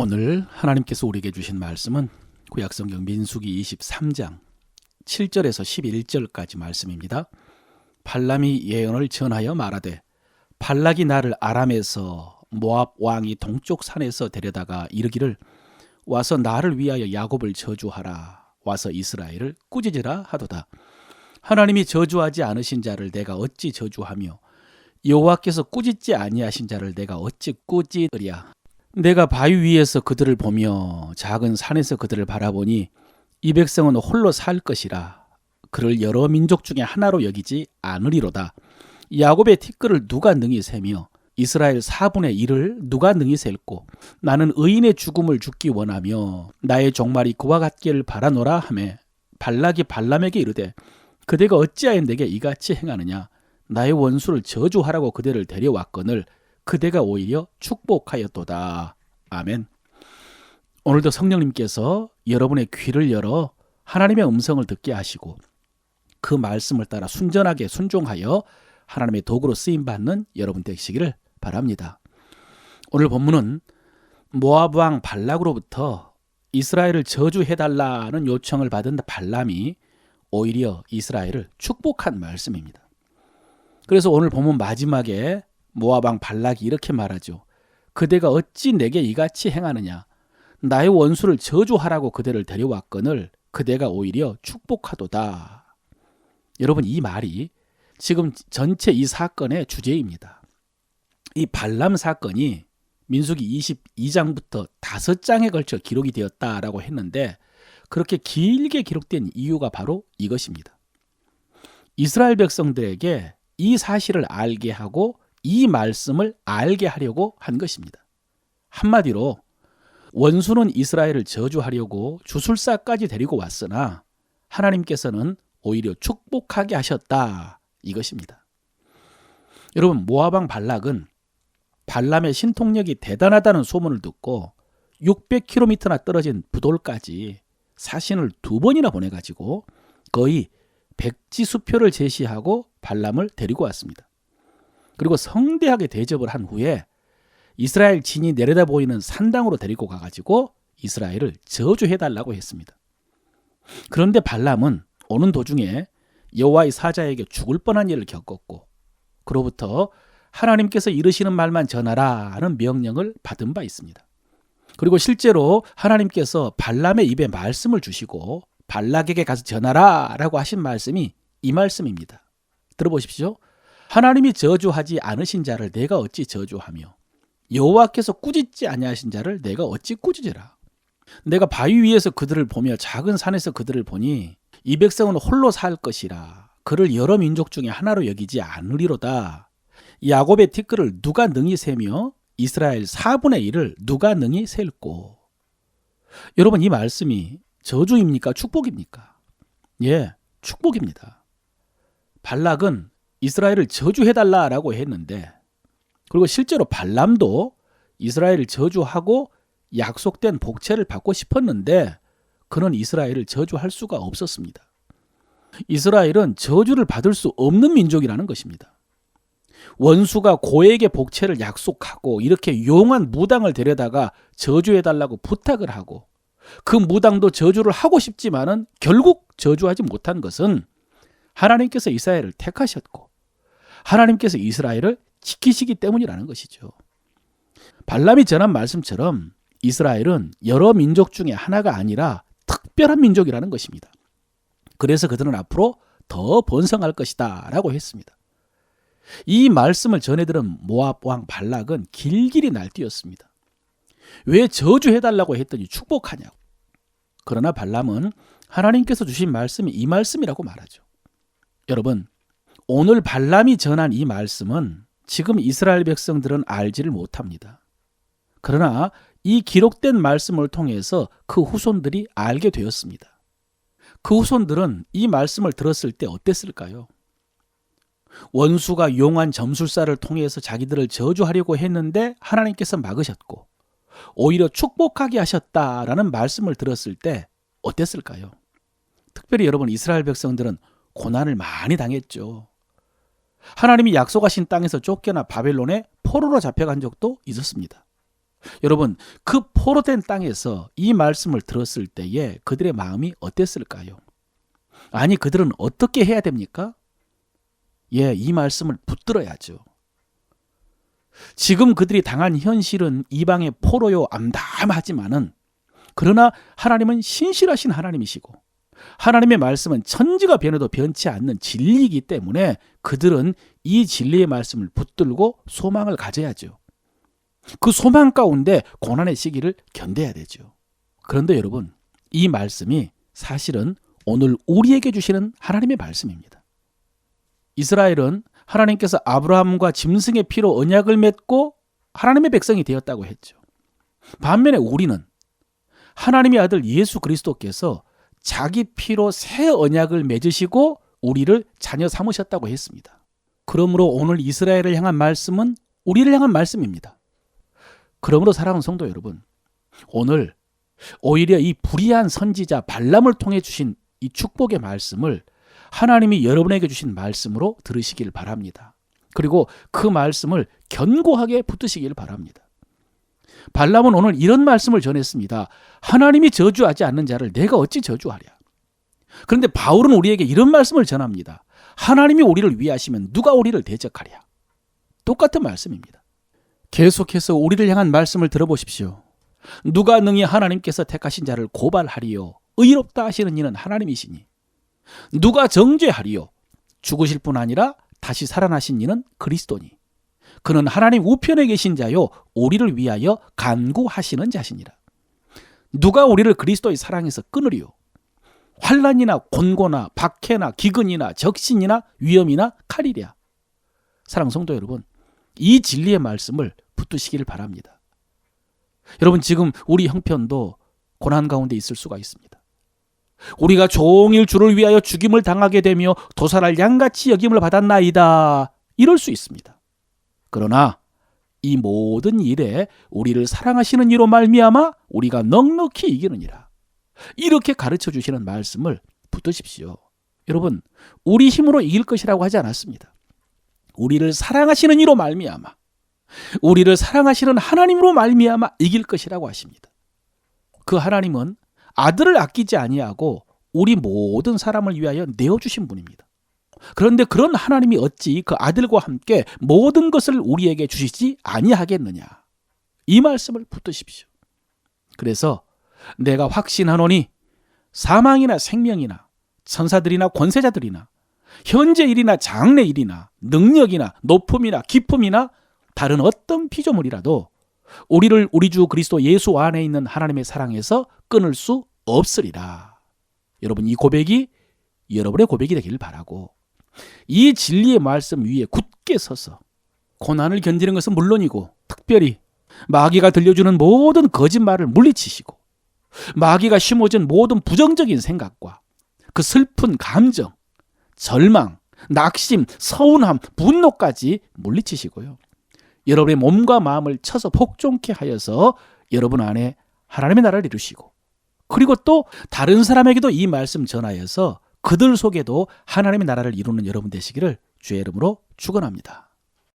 오늘 하나님께서 우리에게 주신 말씀은 구약성경 민수기 23장 7절에서 11절까지 말씀입니다. 발람이 예언을 전하여 말하되 발락이 나를 아람에서 모압 왕이 동쪽 산에서 데려다가 이르기를 와서 나를 위하여 야곱을 저주하라 와서 이스라엘을 꾸짖으라 하도다. 하나님이 저주하지 않으신 자를 내가 어찌 저주하며 여호와께서 꾸짖지 아니하신 자를 내가 어찌 꾸짖으랴 내가 바위 위에서 그들을 보며 작은 산에서 그들을 바라보니 이 백성은 홀로 살 것이라. 그를 여러 민족 중에 하나로 여기지 않으리로다. 야곱의 티끌을 누가 능히 세며 이스라엘 4분의 1을 누가 능히 셀고 나는 의인의 죽음을 죽기 원하며 나의 종말이 그와 같기를 바라노라 하매 발락이 발람에게 이르되 그대가 어찌하여 내게 이같이 행하느냐? 나의 원수를 저주하라고 그대를 데려왔거늘 그대가 오히려 축복하였도다. 아멘. 오늘도 성령님께서 여러분의 귀를 열어 하나님의 음성을 듣게 하시고 그 말씀을 따라 순전하게 순종하여 하나님의 도구로 쓰임 받는 여러분 되시기를 바랍니다. 오늘 본문은 모압 왕 발락으로부터 이스라엘을 저주해 달라는 요청을 받은 발람이 오히려 이스라엘을 축복한 말씀입니다. 그래서 오늘 본문 마지막에 모아방 발락이 이렇게 말하죠. 그대가 어찌 내게 이같이 행하느냐? 나의 원수를 저주하라고 그대를 데려왔거늘 그대가 오히려 축복하도다. 여러분 이 말이 지금 전체 이 사건의 주제입니다. 이 발람 사건이 민수기 22장부터 다섯 장에 걸쳐 기록이 되었다라고 했는데 그렇게 길게 기록된 이유가 바로 이것입니다. 이스라엘 백성들에게 이 사실을 알게 하고 이 말씀을 알게 하려고 한 것입니다. 한마디로 원수는 이스라엘을 저주하려고 주술사까지 데리고 왔으나 하나님께서는 오히려 축복하게 하셨다 이것입니다. 여러분 모아방 발락은 발람의 신통력이 대단하다는 소문을 듣고 600km나 떨어진 부돌까지 사신을 두 번이나 보내가지고 거의 백지 수표를 제시하고 발람을 데리고 왔습니다. 그리고 성대하게 대접을 한 후에 이스라엘 진이 내려다 보이는 산당으로 데리고 가가지고 이스라엘을 저주해달라고 했습니다. 그런데 발람은 오는 도중에 여호와의 사자에게 죽을 뻔한 일을 겪었고 그로부터 하나님께서 이르시는 말만 전하라는 명령을 받은 바 있습니다. 그리고 실제로 하나님께서 발람의 입에 말씀을 주시고 발락에게 가서 전하라 라고 하신 말씀이 이 말씀입니다. 들어보십시오. 하나님이 저주하지 않으신 자를 내가 어찌 저주하며 여호와께서 꾸짖지 아니하신 자를 내가 어찌 꾸짖으라. 내가 바위 위에서 그들을 보며 작은 산에서 그들을 보니 이 백성은 홀로 살 것이라. 그를 여러 민족 중에 하나로 여기지 않으리로다. 야곱의 티끌을 누가 능히 세며 이스라엘 4분의 1을 누가 능히 셀고. 여러분 이 말씀이 저주입니까? 축복입니까? 예, 축복입니다. 발락은 이스라엘을 저주해달라라고 했는데 그리고 실제로 발람도 이스라엘을 저주하고 약속된 복채를 받고 싶었는데 그는 이스라엘을 저주할 수가 없었습니다. 이스라엘은 저주를 받을 수 없는 민족이라는 것입니다. 원수가 고에게 복채를 약속하고 이렇게 용한 무당을 데려다가 저주해달라고 부탁을 하고 그 무당도 저주를 하고 싶지만은 결국 저주하지 못한 것은 하나님께서 이스라엘을 택하셨고 하나님께서 이스라엘을 지키시기 때문이라는 것이죠. 발람이 전한 말씀처럼 이스라엘은 여러 민족 중에 하나가 아니라 특별한 민족이라는 것입니다. 그래서 그들은 앞으로 더 번성할 것이다 라고 했습니다. 이 말씀을 전해들은 모압 왕 발락은 길길이 날뛰었습니다. 왜 저주해달라고 했더니 축복하냐고. 그러나 발람은 하나님께서 주신 말씀이 이 말씀이라고 말하죠. 여러분, 오늘 발람이 전한 이 말씀은 지금 이스라엘 백성들은 알지를 못합니다. 그러나 이 기록된 말씀을 통해서 그 후손들이 알게 되었습니다. 그 후손들은 이 말씀을 들었을 때 어땠을까요? 원수가 용한 점술사를 통해서 자기들을 저주하려고 했는데 하나님께서 막으셨고 오히려 축복하게 하셨다라는 말씀을 들었을 때 어땠을까요? 특별히 여러분 이스라엘 백성들은 고난을 많이 당했죠. 하나님이 약속하신 땅에서 쫓겨나 바벨론에 포로로 잡혀간 적도 있었습니다. 여러분, 그 포로된 땅에서 이 말씀을 들었을 때에 그들의 마음이 어땠을까요? 아니, 그들은 어떻게 해야 됩니까? 예, 이 말씀을 붙들어야죠. 지금 그들이 당한 현실은 이방의 포로요 암담하지만은 그러나 하나님은 신실하신 하나님이시고 하나님의 말씀은 천지가 변해도 변치 않는 진리이기 때문에 그들은 이 진리의 말씀을 붙들고 소망을 가져야죠. 그 소망 가운데 고난의 시기를 견뎌야 되죠. 그런데 여러분, 이 말씀이 사실은 오늘 우리에게 주시는 하나님의 말씀입니다. 이스라엘은 하나님께서 아브라함과 짐승의 피로 언약을 맺고 하나님의 백성이 되었다고 했죠. 반면에 우리는 하나님의 아들 예수 그리스도께서 자기 피로 새 언약을 맺으시고 우리를 자녀 삼으셨다고 했습니다. 그러므로 오늘 이스라엘을 향한 말씀은 우리를 향한 말씀입니다. 그러므로 사랑하는 성도 여러분, 오늘 오히려 이 불의한 선지자 발람을 통해 주신 이 축복의 말씀을 하나님이 여러분에게 주신 말씀으로 들으시길 바랍니다. 그리고 그 말씀을 견고하게 붙드시길 바랍니다. 발람은 오늘 이런 말씀을 전했습니다. 하나님이 저주하지 않는 자를 내가 어찌 저주하랴. 그런데 바울은 우리에게 이런 말씀을 전합니다. 하나님이 우리를 위하시면 누가 우리를 대적하랴. 똑같은 말씀입니다. 계속해서 우리를 향한 말씀을 들어보십시오. 누가 능히 하나님께서 택하신 자를 고발하리요. 의롭다 하시는 이는 하나님이시니. 누가 정죄하리요. 죽으실 뿐 아니라 다시 살아나신 이는 그리스도니. 그는 하나님 우편에 계신 자요 우리를 위하여 간구하시는 자시니라. 누가 우리를 그리스도의 사랑에서 끊으리요? 환란이나 곤고나 박해나 기근이나 적신이나 위험이나 칼이랴. 사랑 성도 여러분, 이 진리의 말씀을 붙드시기를 바랍니다. 여러분 지금 우리 형편도 고난 가운데 있을 수가 있습니다. 우리가 종일 주를 위하여 죽임을 당하게 되며 도살할 양같이 여김을 받았나이다. 이럴 수 있습니다. 그러나 이 모든 일에 우리를 사랑하시는 이로 말미암아 우리가 넉넉히 이기느니라. 이렇게 가르쳐 주시는 말씀을 붙드십시오. 여러분, 우리 힘으로 이길 것이라고 하지 않았습니다. 우리를 사랑하시는 이로 말미암아 우리를 사랑하시는 하나님으로 말미암아 이길 것이라고 하십니다. 그 하나님은 아들을 아끼지 아니하고 우리 모든 사람을 위하여 내어 주신 분입니다. 그런데 그런 하나님이 어찌 그 아들과 함께 모든 것을 우리에게 주시지 아니하겠느냐. 이 말씀을 붙드십시오. 그래서 내가 확신하노니 사망이나 생명이나 천사들이나 권세자들이나 현재 일이나 장래 일이나 능력이나 높음이나 기쁨이나 다른 어떤 피조물이라도 우리를 우리 주 그리스도 예수 안에 있는 하나님의 사랑에서 끊을 수 없으리라. 여러분 이 고백이 여러분의 고백이 되기를 바라고 이 진리의 말씀 위에 굳게 서서 고난을 견디는 것은 물론이고 특별히 마귀가 들려주는 모든 거짓말을 물리치시고 마귀가 심어준 모든 부정적인 생각과 그 슬픈 감정, 절망, 낙심, 서운함, 분노까지 물리치시고요. 여러분의 몸과 마음을 쳐서 복종케 하여서 여러분 안에 하나님의 나라를 이루시고 그리고 또 다른 사람에게도 이 말씀 전하여서 그들 속에도 하나님의 나라를 이루는 여러분 되시기를 주의 이름으로 축원합니다.